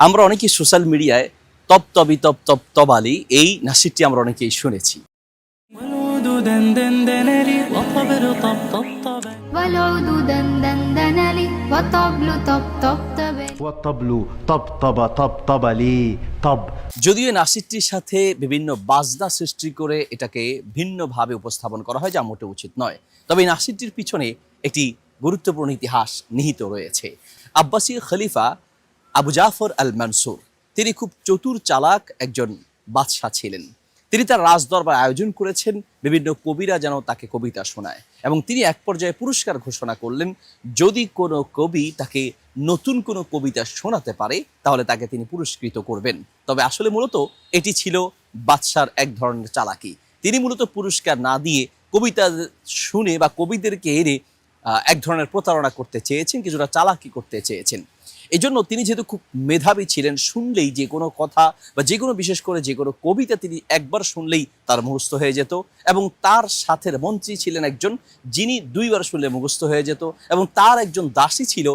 আমরা অনেকেই সোশ্যাল মিডিয়ায় তপ তবি তপ তপ তবালি এই নাসিরটি আমরা অনেকেই শুনেছি। যদিও নাসিরটির সাথে বিভিন্ন বাজনা সৃষ্টি করে এটাকে ভিন্নভাবে উপস্থাপন করা হয় যা মোটে উচিত নয়। তবে নাসিরটির পিছনে একটি গুরুত্বপূর্ণ ইতিহাস নিহিত রয়েছে। আব্বাসী খলিফা আবু জাফর আল মানসুর তিনি খুব চতুর চালাক একজন বাদশাহ ছিলেন। তিনি তার রাজদরবার আয়োজন করেছেন, বিভিন্ন কবিরা যেন তাকে কবিতা শোনায়। এবং তিনি এক পর্যায়ে পুরস্কার ঘোষণা করলেন, যদি কোনো কবি তাকে নতুন কোনো কবিতা শোনাতে পারে, তাহলে তাকে তিনি পুরস্কৃত করবেন। তবে আসলে মূলত এটি ছিল বাদশার এক ধরনের চালাকি। তিনি মূলত পুরস্কার না দিয়ে কবিতা শুনে বা কবিদেরকে এনে এক ধরনের প্রতারণা করতে চেয়েছেন, কিছুটা চালাকি করতে চেয়েছেন। এই জন্য তিনি যেহেতু খুব মেধাবী ছিলেন, শুনলেই যে কোনো কথা বা যে কোনো বিশেষ করে যে কোনো কবিতা তিনি একবার শুনলেই তার মুখস্থ হয়ে যেত এবং তার সাথের মন্ত্রী ছিলেন একজন যিনি দুইবার শুনলে মুখস্থ হয়ে যেত এবং তার একজন দাসী ছিল,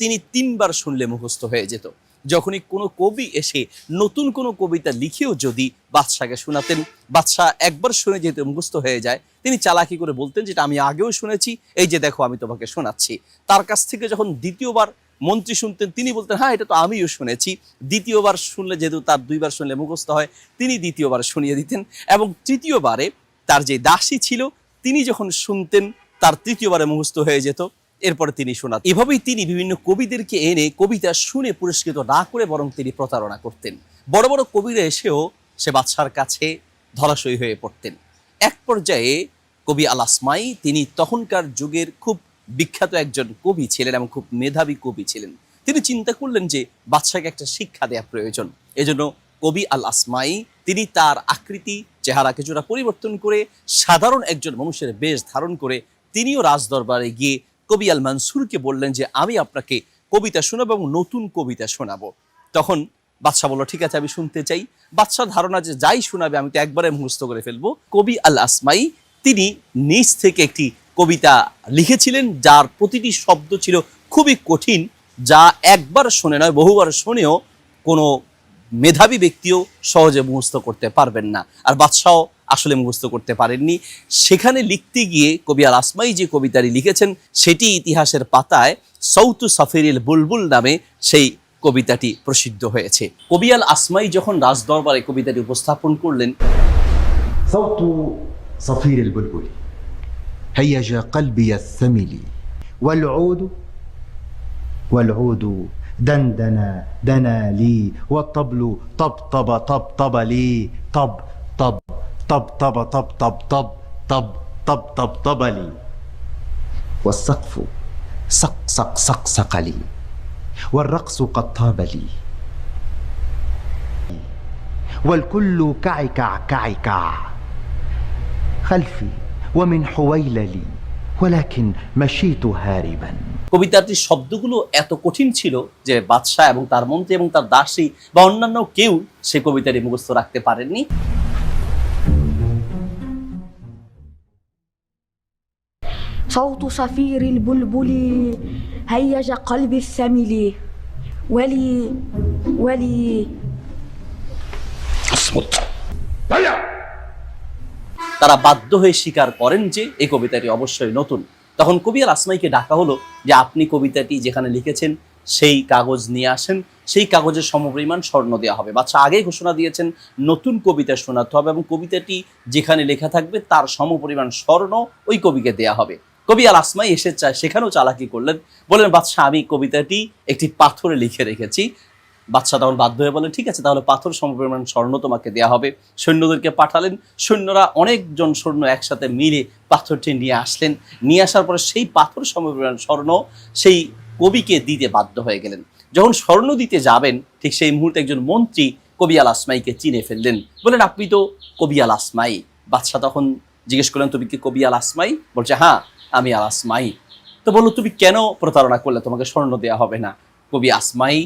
তিনি তিনবার শুনলে মুখস্থ হয়ে যেত। যখনই কোনো কবি এসে নতুন কোনো কবিতা লিখেও যদি বাদশাকে শোনাতেন, বাদশাহ একবার শুনে যেহেতু মুখস্থ হয়ে যায়, তিনি চালাকি করে বলতেন, যেটা আমি আগেও শুনেছি, এই যে দেখো আমি তোমাকে শোনাচ্ছি। তার কাছ থেকে যখন দ্বিতীয়বার মন্ত্রী শুনতেন, তিনি বলতেন হ্যাঁ এটা তো আমিও শুনেছি। দ্বিতীয়বার শুনলে যেহেতু তার দুইবার শুনলে মুখস্থ হয়, তিনি দ্বিতীয়বার শুনিয়ে দিতেন। এবং তৃতীয়বারে তার যে দাসী ছিল, তিনি যখন শুনতেন, তার তৃতীয়বারে মুখস্থ হয়ে যেত, এরপরে তিনি শোনাত। এভাবেই তিনি বিভিন্ন কবিদেরকে এনে কবিতা শুনে পুরস্কৃত না করে বরং তিনি প্রতারণা করতেন। বড় বড় কবিরা এসেও সে বাদশার কাছে ধরাশয়ী হয়ে পড়তেন। এক পর্যায়ে কবি আলাসমাই তিনি তখনকার যুগের খুব বিখ্যাত একজন কবি ছিলেন এবং খুব মেধাবী কবি ছিলেন। তিনি চিন্তা করলেন যে বাদশাকে একটা শিক্ষা দেওয়া প্রয়োজন। এজন্য কবি আল আসমাই তিনি তার আকৃতি, চেহারা কিছুটা পরিবর্তন করে সাধারণ একজন মানুষের বেশ ধারণ করে তিনিও রাজদরবারে গিয়ে কবি আল মানসুরকে বললেন যে, আমি আপনাকে কবিতা শোনাবো এবং নতুন কবিতা শোনাবো। তখন বাদশাহ বলল, ঠিক আছে, আমি শুনতে চাই। বাদশাহ ধারণা যে, যাই শোনাবে, আমি তো একবারে মুখস্থ করে ফেলব। কবি আল আসমাই তিনি নিজ থেকে একটি কবিতা লিখেছিলেন, যার প্রতিটি শব্দ ছিল খুবই কঠিন, যা একবার শোনে নয়, বহুবার শোনেও কোনো মেধাবী ব্যক্তিও সহজে মুখস্ত করতে পারবেন না। আর বাদশাহ আসলে মুখস্ত করতে পারেননি। সেখানে লিখতে গিয়ে কবি আল আসমাই যে কবিতাটি লিখেছেন, সেটি ইতিহাসের পাতায় সৌতু সাফেরিল বুলবুল নামে সেই কবিতাটি প্রসিদ্ধ হয়েছে। কবি আল আসমাই যখন রাজদরবারে কবিতাটি উপস্থাপন করলেন, সৌতু সাফিরিল বুলবুল। هيج قلبي الثمل. والعود والعود دندن دنا لي. والطبل طب طب طب طب لي. طب طب طب طب طب طب طب طب طب طب طب لي. والسقف سق سق سق لي. والرقص قد طاب لي. والكل كعكع كعكع. خلفي ومن حويللي ولكن مشيت هاربا কবিতাটির শব্দগুলো এত কঠিন ছিল যে বাদশাহ এবং তার মন্ত্রী এবং তার দাসী বা অন্যান্য কেউ সে কবিতাটি মুখস্থ রাখতে পারেননি صوت صفير البلبل هيج قلبي الثمل ولي ولي তারা বাধ্য হয়ে স্বীকার করেন যে এই কবিতাটি অবশ্যই নতুন। তখন কবি আল আসমাইকে ডাকা হলো যে, আপনি কবিতাটি যেখানে লিখেছেন, সেই কাগজ নিয়ে আসেন। সেই কাগজের সমপরিমাণ স্বর্ণ দেওয়া হবে। বাচ্চা আগেই ঘোষণা দিয়েছেন, নতুন কবিতা শোনাতে হবে এবং কবিতাটি যেখানে লেখা থাকবে, তার সমপরিমাণ স্বর্ণ ওই কবিকে দেয়া হবে। কবি আল আসমাই এসে চায় সেখানেও চালাকি করলেন। বললেন, বাদশাহ, আমি কবিতাটি একটি পাথরে লিখে রেখেছি। বাদশাহ তখন বাধ্য হয়ে বলেন ঠিক আছে, তাহলে পাথর সমপরিমাণ স্বর্ণ তোমাকে দেয়া হবে। সৈন্যদেরকে পাঠালেন। সৈন্যরা অনেকজন সৈন্য একসাথে মিলে পাথরটি নিয়ে আসলেন। নিয়ে আসার পরে সেই পাথর সমপরিমাণ স্বর্ণ সেই কবিকে দিতে বাধ্য হয়ে গেলেন। যখন স্বর্ণ দিতে যাবেন, ঠিক সেই মুহূর্তে একজন মন্ত্রী কবি আল আসমাইকে চিনে ফেললেন। বলেন আপনি তো কবি আল আসমাই। বাদশাহ তখন জিজ্ঞেস করলেন, তুমি কি কবি আল আসমাই? বলছে হ্যাঁ আমি আল আসমাই। তো বলল, তুমি কেন প্রতারণা করলে? তোমাকে স্বর্ণ দেওয়া হবে না। কবি আসমাই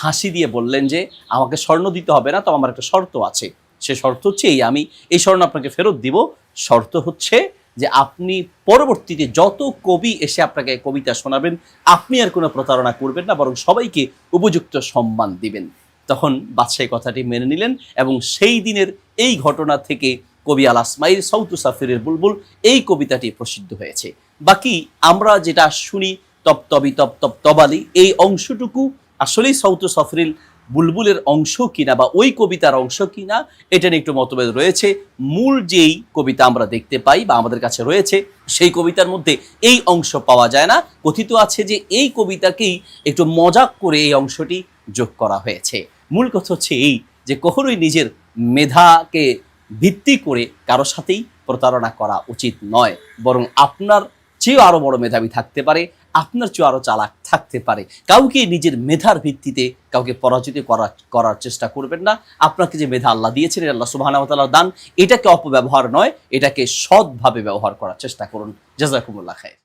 হাসি দিয়ে বললেন যে, আমাকে স্বর্ণ দিতে হবে না তো আমার একটা শর্ত আছে। সে শর্ত হচ্ছে এই, আমি এই স্বর্ণ আপনাকে ফেরত দিব। শর্ত হচ্ছে যে, আপনি পরবর্তীতে যত কবি এসে আপনাকে কবিতা শোনাবেন, আপনি আর কোনো প্রতারণা করবেন না, বরং সবাইকে উপযুক্ত সম্মান দিবেন। তখন বাদশাহী কথাটি মেনে নিলেন এবং সেই দিনের এই ঘটনা থেকে কবি আল আসমাইর সৌতু সাফিরের বুলবুল এই কবিতাটি প্রসিদ্ধ হয়েছে। বাকি আমরা যেটা শুনি, তপ তবি তপ তপ তবালি, এই অংশটুকু আসলেই সৌতু সফরিল বুলবুলের অংশ কিনা বা ওই কবিতার অংশ কিনা, এটা নিয়ে একটু মতভেদ রয়েছে। মূল যেই কবিতা আমরা দেখতে পাই বা আমাদের কাছে রয়েছে, সেই কবিতার মধ্যে এই অংশ পাওয়া যায় না। কথিত আছে যে এই কবিতাকেই একটু মজাক করে এই অংশটি যোগ করা হয়েছে। মূল কথা হচ্ছে এই যে কখনোই নিজের মেধাকে ভিত্তি করে কারও সাথেই প্রতারণা করা উচিত নয়, বরং আপনার চেয়েও আরও বড় মেধাবী থাকতে পারে। আপনার চেয়ে আরও চালাক থাকতে পারে। কাউকে নিজের মেধার ভিত্তিতে কাউকে পরাজিত করার করার চেষ্টা করবেন না। আপনাকে যে মেধা আল্লাহ দিয়েছেন আল্লাহ সুবাহ দান। এটাকে অপব্যবহার নয়, এটাকে সৎভাবে ব্যবহার করার চেষ্টা করুন। জাজাকুমুল্লাহ খায়